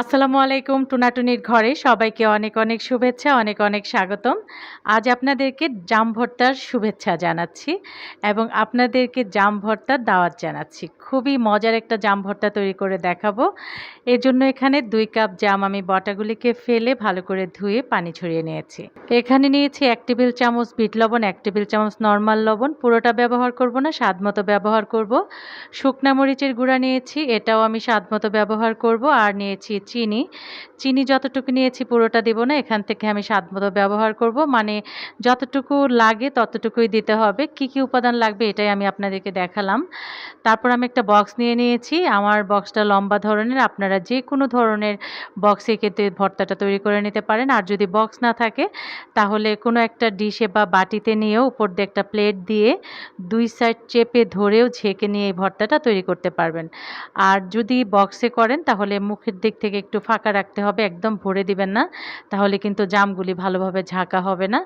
আসসালামু আলাইকুম টুনাটুনির ঘরে সবাইকে অনেক অনেক শুভেচ্ছা, অনেক অনেক স্বাগতম। আজ আপনাদেরকে জাম ভর্তার শুভেচ্ছা জানাচ্ছি এবং আপনাদেরকে জাম ভর্তার দাওয়াত জানাচ্ছি। খুবই মজার একটা জাম ভর্তা তৈরি করে দেখাবো। এর জন্য এখানে দুই কাপ জাম আমি বটাগুলিকে ফেলে ভালো করে ধুয়ে পানি ছড়িয়ে নিয়েছি। এখানে নিয়েছি এক টেবিল চামচ বিট লবণ, এক টেবিল চামচ নর্মাল লবণ। পুরোটা ব্যবহার করব না, স্বাদ মতো ব্যবহার করব। শুকনা মরিচের গুঁড়া নিয়েছি, এটাও আমি স্বাদ মতো ব্যবহার করব। আর নিয়েছি চিনি। চিনি যতটুকু নিয়েছি পুরোটা দেব না, এখান থেকে আমি স্বাদ মতো ব্যবহার করব। মানে যতটুকু লাগে ততটুকুই দিতে হবে। কি কি উপাদান লাগবে এটাই আমি আপনাদেরকে দেখালাম। তারপর আমি একটা বক্স নিয়ে নিয়েছি। আমার বক্সটা লম্বা ধরনের, আপনারা যে কোনো ধরনের বক্সে কেটে ভর্তাটা তৈরি করে নিতে পারেন। আর যদি বক্স না থাকে, তাহলে কোনো একটা ডিশে বা বাটিতে নিয়েও উপর দিয়ে একটা প্লেট দিয়ে দুই সাইড চেপে ধরেও ঝেঁকে নিয়ে এই ভর্তাটা তৈরি করতে পারবেন। আর যদি বক্সে করেন, তাহলে মুখের দিক থেকে একটু ফাঁকা রাখতে হবে, একদম ভরে দিবেন না। তাহলে কিন্তু জামগুলি ভালোভাবে ঝাঁকা হবে না।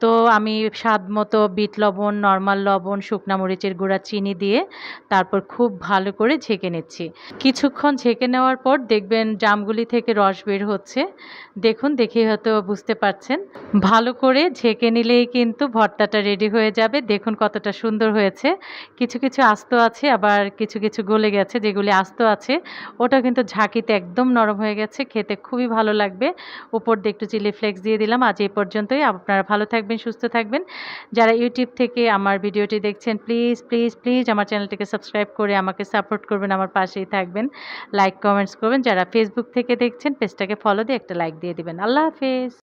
তো আমি স্বাদ মতো বিট লবণ, নর্মাল লবণ, শুকনা মরিচের গুঁড়া, চিনি দিয়ে তারপর খুব ভালো করে ঝেঁকে নিচ্ছি। কিছুক্ষণ ঝেঁকে নেওয়ার পর দেখবেন জামগুলি থেকে রস বের হচ্ছে। দেখুন, দেখে হয়তো বুঝতে পারছেন। ভালো করে ঝেঁকে নিলেই কিন্তু ভর্তাটা রেডি হয়ে যাবে। দেখুন কতটা সুন্দর হয়েছে। কিছু কিছু আস্ত আছে, আবার কিছু কিছু গলে গেছে। যেগুলি আস্ত আছে, ওটা কিন্তু ঝাঁকিতে একদম নরম হয়ে গেছে, খেতে খুবই ভালো লাগবে। উপর দিয়ে একটু চিলি ফ্লেক্স দিয়ে দিলাম। আজ এই পর্যন্তই। আপনারা ভালো থাকবেন, সুস্থ থাকবেন। যারা ইউটিউব থেকে আমার ভিডিওটি দেখছেন, প্লিজ প্লিজ প্লিজ আমার চ্যানেলটিকে সাবস্ক্রাইব করে আমাকে সাপোর্ট করবেন, আমার পাশেই থাকবেন। লাইক, কমেন্টস করবেন। যারা ফেসবুক থেকে দেখছেন, পেজটাকে ফলো দিয়ে একটা লাইক দিয়ে দিবেন। আল্লাহ হাফেজ।